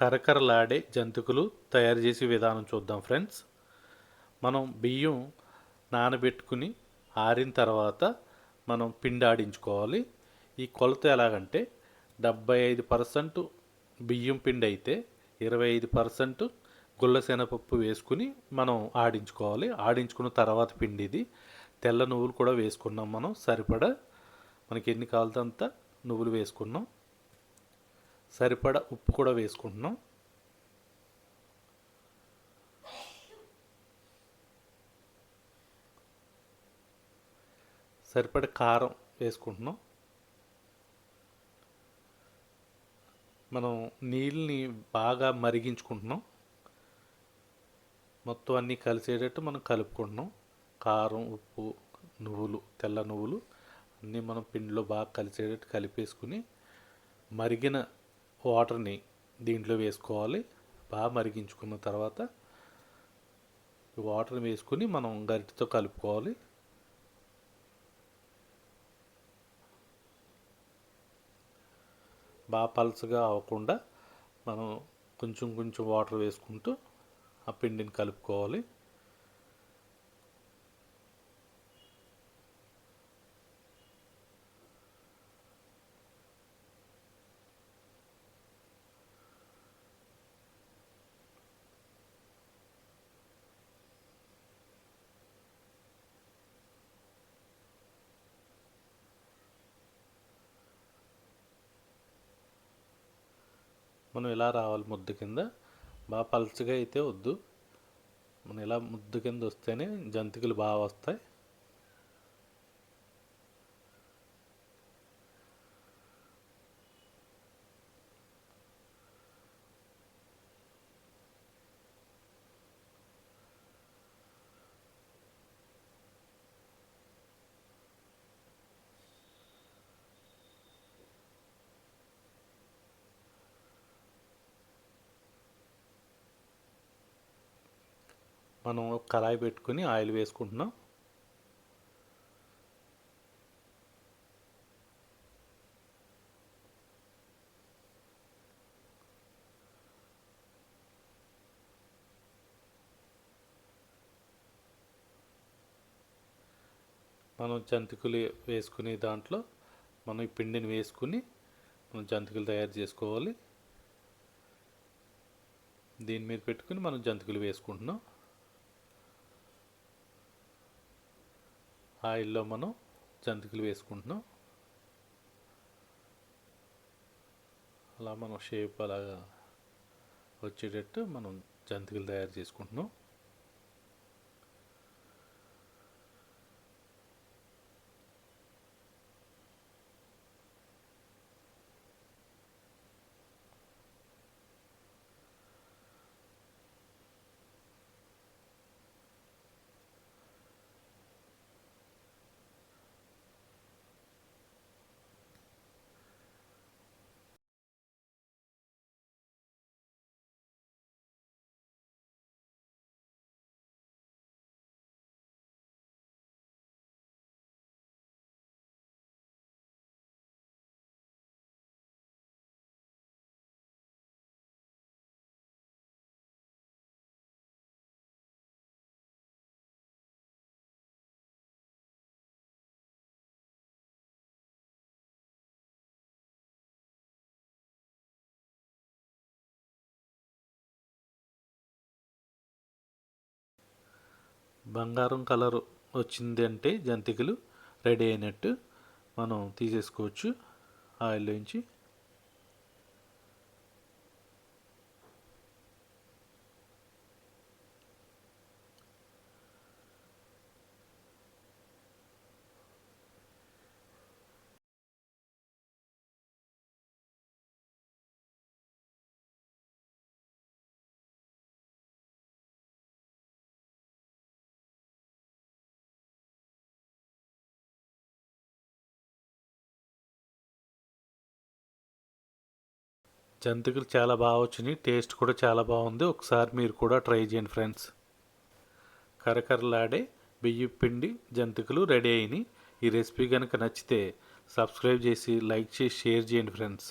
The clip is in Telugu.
కరకరలాడే జంతికలు తయారు చేసే విధానం చూద్దాం ఫ్రెండ్స్. మనం బియ్యం నానబెట్టుకుని ఆరిన తర్వాత మనం పిండాడించుకోవాలి. ఈ కొలత ఎలాగంటే డెబ్బై ఐదు పర్సెంట్ బియ్యం పిండి అయితే ఇరవై ఐదు పర్సెంట్ గుల్ల వేసుకుని మనం ఆడించుకోవాలి. ఆడించుకున్న తర్వాత పిండి ఇది తెల్ల నువ్వులు కూడా వేసుకున్నాం మనం సరిపడా. మనకి ఎన్ని కావాలంటే నువ్వులు వేసుకున్నాం. సరిపడా ఉప్పు కూడా వేసుకుంటున్నాం. సరిపడ కారం వేసుకుంటున్నాం. మనం నీళ్ళని బాగా మరిగించుకుంటున్నాం. మొత్తం అన్నీ కలిసేటట్టు మనం కలుపుకుంటున్నాం. కారం ఉప్పు నువ్వులు తెల్ల నువ్వులు అన్నీ మనం పిండిలో బాగా కలిసేటట్టు కలిపేసుకుని మరిగిన వాటర్ని దీంట్లో వేసుకోవాలి. బాగా మరిగించుకున్న తర్వాత వాటర్ వేసుకుని మనం గరిటితో కలుపుకోవాలి. బాగా పల్చగా అవ్వకుండా మనం కొంచెం కొంచెం వాటర్ వేసుకుంటూ ఆ పిండిని కలుపుకోవాలి. మనం ఇలా రావాలి ముద్దు కింద? బాగా పలుచగా అయితే వద్దు. మనం ఇలా ముద్దు కింద వస్తేనే జంతికలు బాగా వస్తాయి. మనం ఒక కళాయి పెట్టుకుని ఆయిల్ వేసుకుంటున్నాం. మనం జంతికలు వేసుకునే దాంట్లో మనం ఈ పిండిని వేసుకుని మనం జంతికలు తయారు చేసుకోవాలి. దీని మీద పెట్టుకుని మనం జంతికలు వేసుకుంటున్నాం. ఆయిల్లో మనం జంతికలు వేసుకుంటున్నాం. అలా మనం షేప్ అలాగా వచ్చేటట్టు మనం జంతికలు తయారు చేసుకుంటున్నాం. బంగారం కలర్ వచ్చింది అంటే జంతికలు రెడీ అయినట్టు మనం తీసేసుకోవచ్చు. ఆయిల్లోంచి జంతికలు చాలా బాగా వచ్చినాయి. టేస్ట్ కూడా చాలా బాగుంది. ఒకసారి మీరు కూడా ట్రై చేయండి ఫ్రెండ్స్. కరకరలాడే బియ్యం పిండి జంతికలు రెడీ అయినాయి. ఈ రెసిపీ కనుక నచ్చితే సబ్స్క్రైబ్ చేసి లైక్ చేసి షేర్ చేయండి ఫ్రెండ్స్.